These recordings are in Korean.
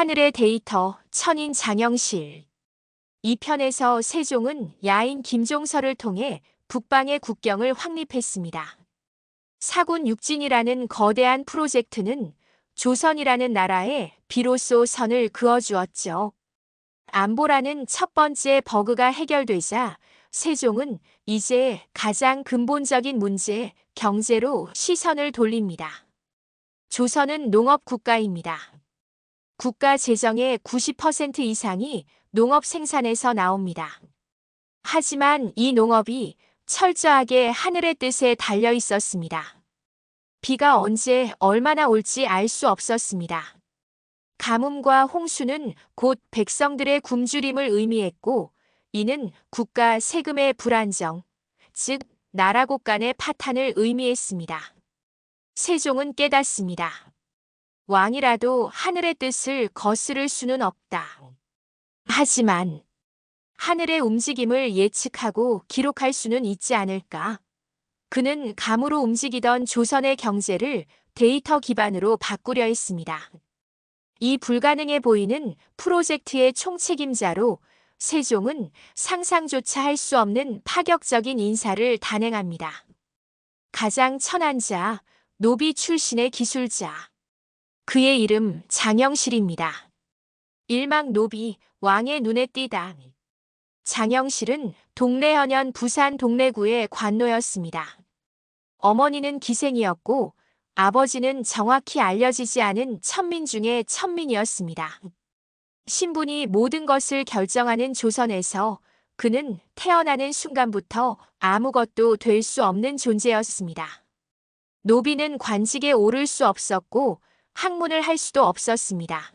하늘의 데이터 천인 장영실 2편에서 세종은 야인 김종서를 통해 북방의 국경을 확립했습니다. 사군 육진이라는 거대한 프로젝트는 조선이라는 나라에 비로소 선을 그어주었죠. 안보라는 첫 번째 버그가 해결되자 세종은 이제 가장 근본적인 문제, 경제로 시선을 돌립니다. 조선은 농업 국가입니다. 국가 재정의 90% 이상이 농업 생산에서 나옵니다. 하지만 이 농업이 철저하게 하늘의 뜻에 달려 있었습니다. 비가 언제 얼마나 올지 알 수 없었습니다. 가뭄과 홍수는 곧 백성들의 굶주림을 의미했고 이는 국가 세금의 불안정, 즉 나라 곳간의 파탄을 의미했습니다. 세종은 깨닫습니다. 왕이라도 하늘의 뜻을 거스를 수는 없다. 하지만 하늘의 움직임을 예측하고 기록할 수는 있지 않을까? 그는 감으로 움직이던 조선의 경제를 데이터 기반으로 바꾸려 했습니다. 이 불가능해 보이는 프로젝트의 총책임자로 세종은 상상조차 할 수 없는 파격적인 인사를 단행합니다. 가장 천한 자, 노비 출신의 기술자. 그의 이름 장영실입니다. 일막 노비, 왕의 눈에 띄다. 장영실은 동래 현현 부산 동래구의 관노였습니다. 어머니는 기생이었고 아버지는 정확히 알려지지 않은 천민 중의 천민이었습니다. 신분이 모든 것을 결정하는 조선에서 그는 태어나는 순간부터 아무것도 될 수 없는 존재였습니다. 노비는 관직에 오를 수 없었고 학문을 할 수도 없었습니다.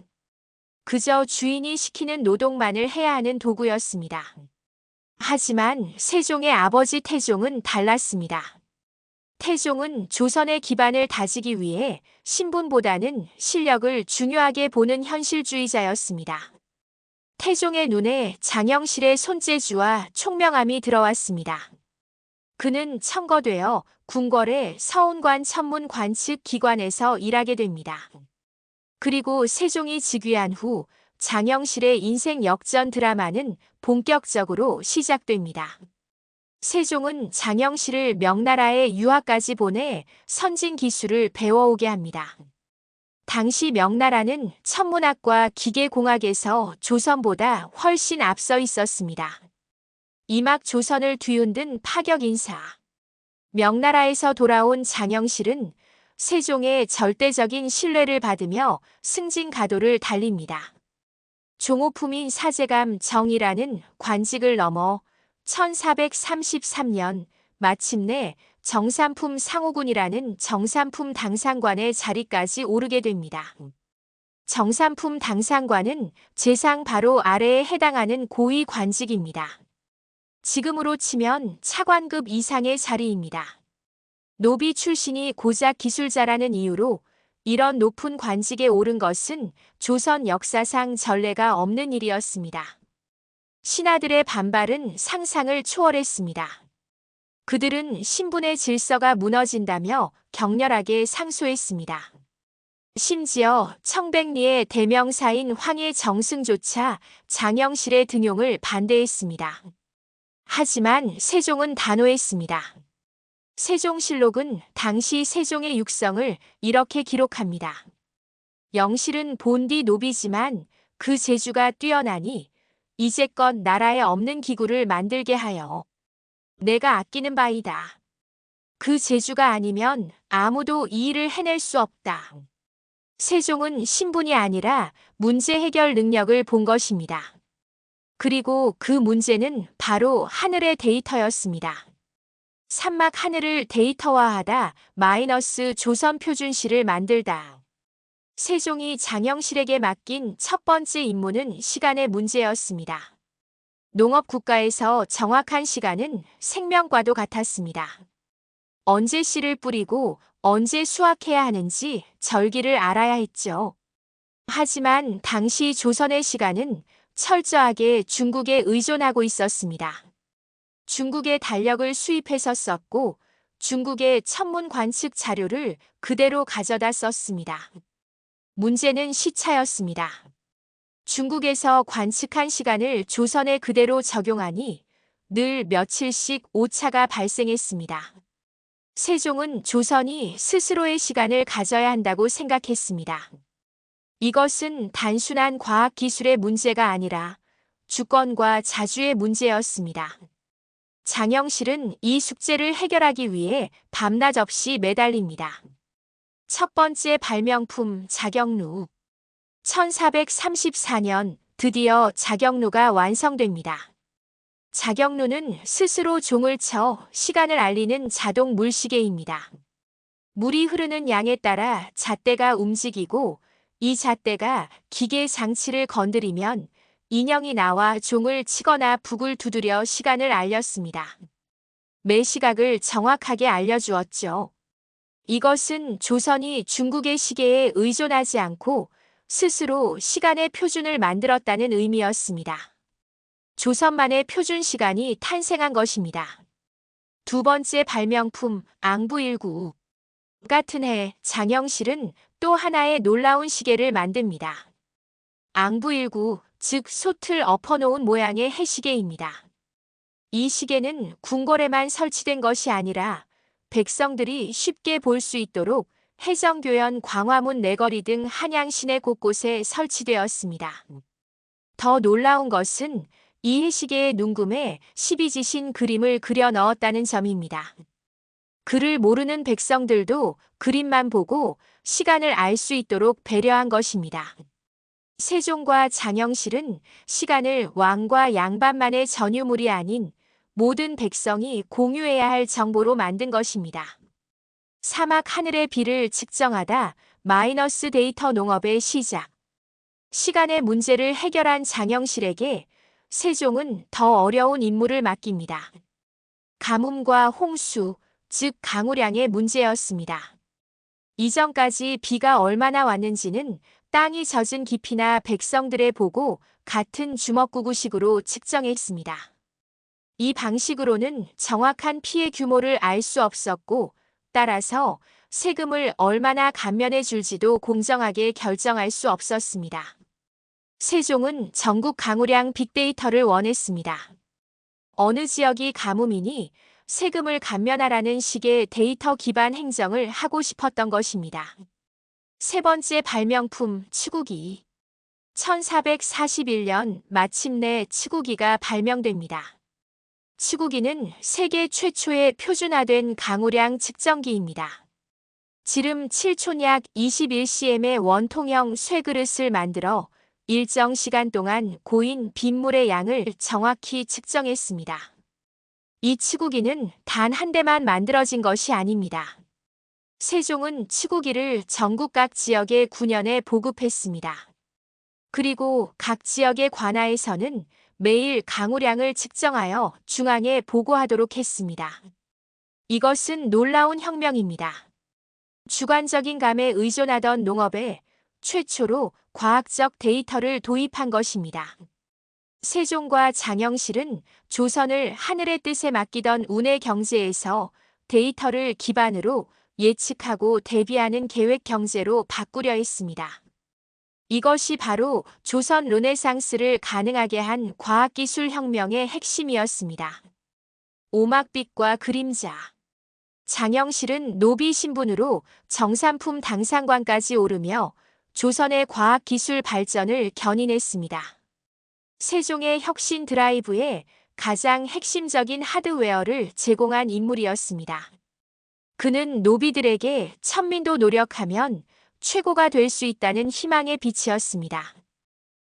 그저 주인이 시키는 노동만을 해야 하는 도구였습니다. 하지만 세종의 아버지 태종은 달랐습니다. 태종은 조선의 기반을 다지기 위해 신분보다는 실력을 중요하게 보는 현실주의자였습니다. 태종의 눈에 장영실의 손재주와 총명함이 들어왔습니다. 그는 청거되어 궁궐의 서운관 천문 관 측 기관에서 일하게 됩니다. 그리고 세종이 즉위한 후 장영실의 인생 역전 드라마는 본격적으로 시작됩니다. 세종은 장영실을 명나라에 유학까지 보내 선진 기술을 배워오게 합니다. 당시 명나라는 천문학과 기계공학에서 조선보다 훨씬 앞서 있었습니다. 이막 조선을 뒤흔든 파격 인사. 명나라에서 돌아온 장영실은 세종의 절대적인 신뢰를 받으며 승진 가도를 달립니다. 종호품인 사제감 정이라는 관직을 넘어 1433년 마침내 정삼품 상호군이라는 정삼품 당상관의 자리까지 오르게 됩니다. 정삼품 당상관은 재상 바로 아래에 해당하는 고위 관직입니다. 지금으로 치면 차관급 이상의 자리입니다. 노비 출신이 고작 기술자라는 이유로 이런 높은 관직에 오른 것은 조선 역사상 전례가 없는 일이었습니다. 신하들의 반발은 상상을 초월했습니다. 그들은 신분의 질서가 무너진다며 격렬하게 상소했습니다. 심지어 청백리의 대명사인 황해 정승조차 장영실의 등용을 반대했습니다. 하지만 세종은 단호했습니다. 세종실록은 당시 세종의 육성을 이렇게 기록합니다. 영실은 본디 노비지만 그 재주가 뛰어나니 이제껏 나라에 없는 기구를 만들게 하여 내가 아끼는 바이다. 그 재주가 아니면 아무도 이 일을 해낼 수 없다. 세종은 신분이 아니라 문제 해결 능력을 본 것입니다. 그리고 그 문제는 바로 하늘의 데이터였습니다. 산막 하늘을 데이터화하다 마이너스 조선 표준시를 만들다. 세종이 장영실에게 맡긴 첫 번째 임무는 시간의 문제였습니다. 농업 국가에서 정확한 시간은 생명과도 같았습니다. 언제 씨를 뿌리고 언제 수확해야 하는지 절기를 알아야 했죠. 하지만 당시 조선의 시간은 철저하게 중국에 의존하고 있었습니다. 중국의 달력을 수입해서 썼고 중국의 천문 관측 자료를 그대로 가져다 썼습니다. 문제는 시차였습니다. 중국에서 관측한 시간을 조선에 그대로 적용하니 늘 며칠씩 오차가 발생했습니다. 세종은 조선이 스스로의 시간을 가져야 한다고 생각했습니다. 이것은 단순한 과학 기술의 문제가 아니라 주권과 자주의 문제였습니다. 장영실은 이 숙제를 해결하기 위해 밤낮 없이 매달립니다. 첫 번째 발명품 자경루. 1434년 드디어 자경루가 완성됩니다. 자경루는 스스로 종을 쳐 시간을 알리는 자동 물시계입니다. 물이 흐르는 양에 따라 잣대가 움직이고 이 잣대가 기계 장치를 건드리면 인형이 나와 종을 치거나 북을 두드려 시간을 알렸습니다. 매 시각을 정확하게 알려주었죠. 이것은 조선이 중국의 시계에 의존하지 않고 스스로 시간의 표준을 만들었다는 의미였습니다. 조선만의 표준 시간이 탄생한 것입니다. 두 번째 발명품 앙부일구 같은 해 장영실은 또 하나의 놀라운 시계를 만듭니다. 앙부일구, 즉 솥을 엎어놓은 모양의 해시계입니다. 이 시계는 궁궐에만 설치된 것이 아니라 백성들이 쉽게 볼 수 있도록 해정교연 광화문 내거리 등 한양 시내 곳곳에 설치되었습니다. 더 놀라운 것은 이 해시계의 눈금에 12지신 그림을 그려 넣었다는 점입니다. 글을 모르는 백성들도 그림만 보고 시간을 알 수 있도록 배려한 것입니다. 세종과 장영실은 시간을 왕과 양반만의 전유물이 아닌 모든 백성이 공유해야 할 정보로 만든 것입니다. 사막 하늘의 비를 측정하다 마이너스 데이터 농업의 시작. 시간의 문제를 해결한 장영실에게 세종은 더 어려운 임무를 맡깁니다. 가뭄과 홍수, 즉 강우량의 문제였습니다. 이전까지 비가 얼마나 왔는지는 땅이 젖은 깊이나 백성들의 보고 같은 주먹구구식으로 측정했습니다. 이 방식으로는 정확한 피해 규모를 알 수 없었고 따라서 세금을 얼마나 감면해 줄지도 공정하게 결정할 수 없었습니다. 세종은 전국 강우량 빅데이터를 원했습니다. 어느 지역이 가뭄이니 세금을 감면하라는 식의 데이터 기반 행정을 하고 싶었던 것입니다. 세 번째 발명품 치구기. 1441년 마침내 치구기가 발명됩니다. 치구기는 세계 최초의 표준화된 강우량 측정기입니다. 지름 7촌 약 21cm의 원통형 쇠그릇을 만들어 일정 시간 동안 고인 빗물의 양을 정확히 측정했습니다. 이 치구기는 단 한 대만 만들어진 것이 아닙니다. 세종은 치구기를 전국 각 지역의 군현에 보급했습니다. 그리고 각 지역의 관하에서는 매일 강우량을 측정하여 중앙에 보고하도록 했습니다. 이것은 놀라운 혁명입니다. 주관적인 감에 의존하던 농업에 최초로 과학적 데이터를 도입한 것입니다. 세종과 장영실은 조선을 하늘의 뜻에 맡기던 운의 경제에서 데이터를 기반으로 예측하고 대비하는 계획 경제로 바꾸려 했습니다. 이것이 바로 조선 르네상스를 가능하게 한 과학기술 혁명의 핵심이었습니다. 오막빛과 그림자. 장영실은 노비 신분으로 정산품 당상관까지 오르며 조선의 과학기술 발전을 견인했습니다. 세종의 혁신 드라이브에 가장 핵심적인 하드웨어를 제공한 인물이었습니다. 그는 노비들에게 천민도 노력하면 최고가 될 수 있다는 희망의 빛이었습니다.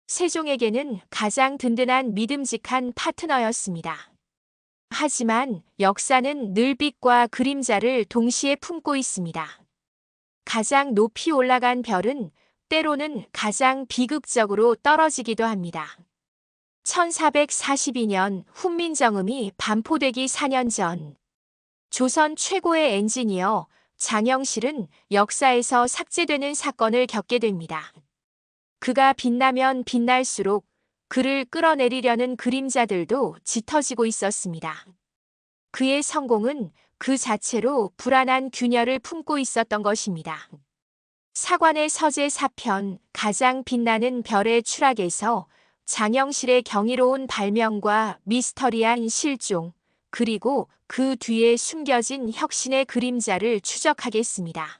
세종에게는 가장 든든한 믿음직한 파트너였습니다. 하지만 역사는 늘 빛과 그림자를 동시에 품고 있습니다. 가장 높이 올라간 별은 때로는 가장 비극적으로 떨어지기도 합니다. 1442년 훈민정음이 반포되기 4년 전 조선 최고의 엔지니어 장영실은 역사에서 삭제되는 사건을 겪게 됩니다. 그가 빛나면 빛날수록 그를 끌어내리려는 그림자들도 짙어지고 있었습니다. 그의 성공은 그 자체로 불안한 균열을 품고 있었던 것입니다. 사관의 서재 사편 가장 빛나는 별의 추락에서 장영실의 경이로운 발명과 미스터리한 실종, 그리고 그 뒤에 숨겨진 혁신의 그림자를 추적하겠습니다.